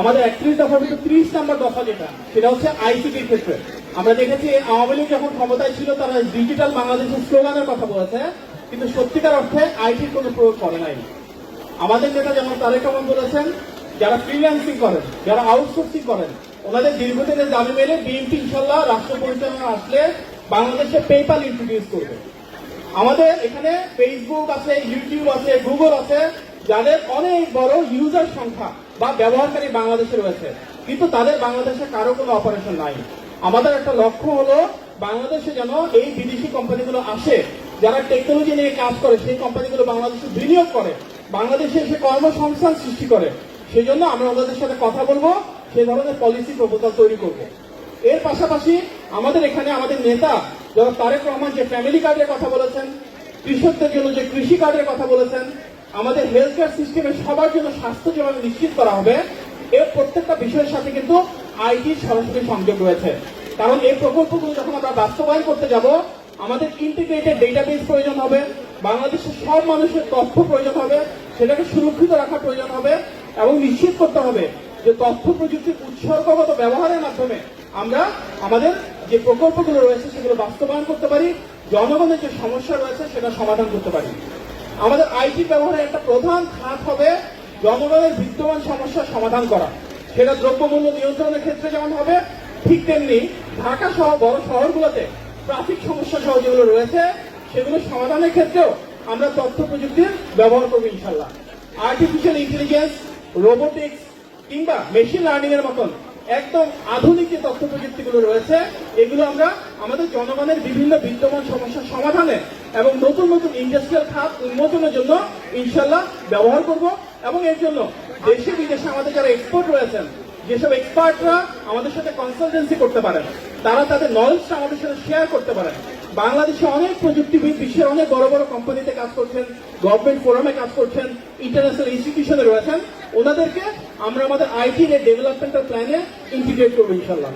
আমাদের একত্রিশ দফার ভিতরে ত্রিশ নাম্বার দফা যেটা, সেটা হচ্ছে আইসিটির ক্ষেত্রে। আমরা দেখেছি আওয়ামী লীগ যখন ক্ষমতায় ছিল, তারা ডিজিটাল বাংলাদেশের স্লোগানের কথা বলেছে, কিন্তু সত্যিকার অর্থে আইটির কোনো প্রয়োগ করে নাই। আমাদের নেতা যেমন তারেক রহমান বলেছেন, যারা ফ্রিল্যান্সিং করেন, যারা আউটসোর্সিং করেন, ওনাদের দীর্ঘদিনের দাবি মেনে বিএনপি ইনশাল্লাহ রাষ্ট্র পরিচালনা আসলে বাংলাদেশে পেপাল ইন্ট্রোডিউস করবে। আমাদের এখানে ফেসবুক আছে ইউটিউব আছে গুগল আছে, যাদের অনেক বড় ইউজার সংখ্যা। বা ব্যবহারকারী বাংলাদেশে রয়েছে, কিন্তু তাদের বাংলাদেশে কারও কোনো অপারেশন নাই। আমাদের একটা লক্ষ্য হলো বাংলাদেশে যেন এই বিদেশি কোম্পানিগুলো আসে, যারা টেকনোলজি নিয়ে কাজ করে, সেই কোম্পানিগুলো বাংলাদেশে বিনিয়োগ করে, বাংলাদেশে এসে কর্মসংস্থান সৃষ্টি করে। সেই জন্য আমরা ওনাদের সাথে কথা বলব সেই ধরনের পলিসি প্রপোজাল তৈরি করব। এর পাশাপাশি আমাদের এখানে আমাদের নেতা, যারা তারেক রহমান যে ফ্যামিলি কার্ডের কথা বলেছেন, কৃষকদের জন্য যে কৃষি কার্ডের কথা বলেছেন আমাদের হেলথ কেয়ার সিস্টেমে সবার জন্য স্বাস্থ্য যেভাবে নিশ্চিত করা হবে। এর প্রত্যেকটা বিষয়ের সাথে কিন্তু আইটির সরাসরি সংযোগ রয়েছে। কারণ এই প্রকল্পগুলো যখন আমরা বাস্তবায়ন করতে যাব, আমাদের ইন্টিগ্রেটেড ডেটাবেস প্রয়োজন হবে, বাংলাদেশের সব মানুষের তথ্য প্রয়োজন হবে, সেটাকে সুরক্ষিত রাখা প্রয়োজন হবে এবং নিশ্চিত করতে হবে যে তথ্য প্রযুক্তির উৎসর্গগত ব্যবহারের মাধ্যমে আমরা আমাদের যে প্রকল্পগুলো রয়েছে সেগুলো বাস্তবায়ন করতে পারি, জনগণের যে সমস্যা রয়েছে সেটা সমাধান করতে পারি। আমাদের আইটি ব্যবহারের একটা প্রধান খাত হবে জনগণের বিদ্যমান সমস্যার সমাধান করা। সেটা দ্রব্যমূল্য নিয়ন্ত্রণের ক্ষেত্রে যেমন হবে, ঠিক তেমনি ঢাকা সহ বড় শহরগুলোতে ট্রাফিক সমস্যা সহ যেগুলো রয়েছে, সেগুলো সমাধানের ক্ষেত্রেও আমরা তথ্য প্রযুক্তির ব্যবহার করব ইনশাল্লাহ আর্টিফিশিয়াল ইন্টেলিজেন্স রোবোটিক্স কিংবা মেশিন লার্নিং এর মতন একদম আধুনিক যে তথ্য প্রযুক্তিগুলো রয়েছে। এগুলো আমরা আমাদের জনগণের বিভিন্ন বিদ্যমান সমস্যার সমাধানে এবং নতুন নতুন ইন্ডাস্ট্রিয়াল খাত উন্মোচনের জন্য ইনশাল্লাহ ব্যবহার করব এবং এর জন্য দেশে বিদেশে আমাদের যারা এক্সপোর্ট রয়েছেন, যেসব এক্সপার্টরা আমাদের সাথে কনসালটেন্সি করতে পারেন, তারা তাদের নলেজটা আমাদের সাথে শেয়ার করতে পারেন। বাংলাদেশে অনেক প্রযুক্তিবিদ, বিশ্বের অনেক বড় বড় কোম্পানিতে কাজ করছেন গভর্নমেন্ট ফোরামে কাজ করছেন ইন্টারন্যাশনাল ইনস্টিটিউশনে রয়েছেন। ওনাদেরকে আমরা আমাদের আইটি ডেভেলপমেন্টাল প্ল্যানে ইন্টিগ্রেট করব ইনশাল্লাহ।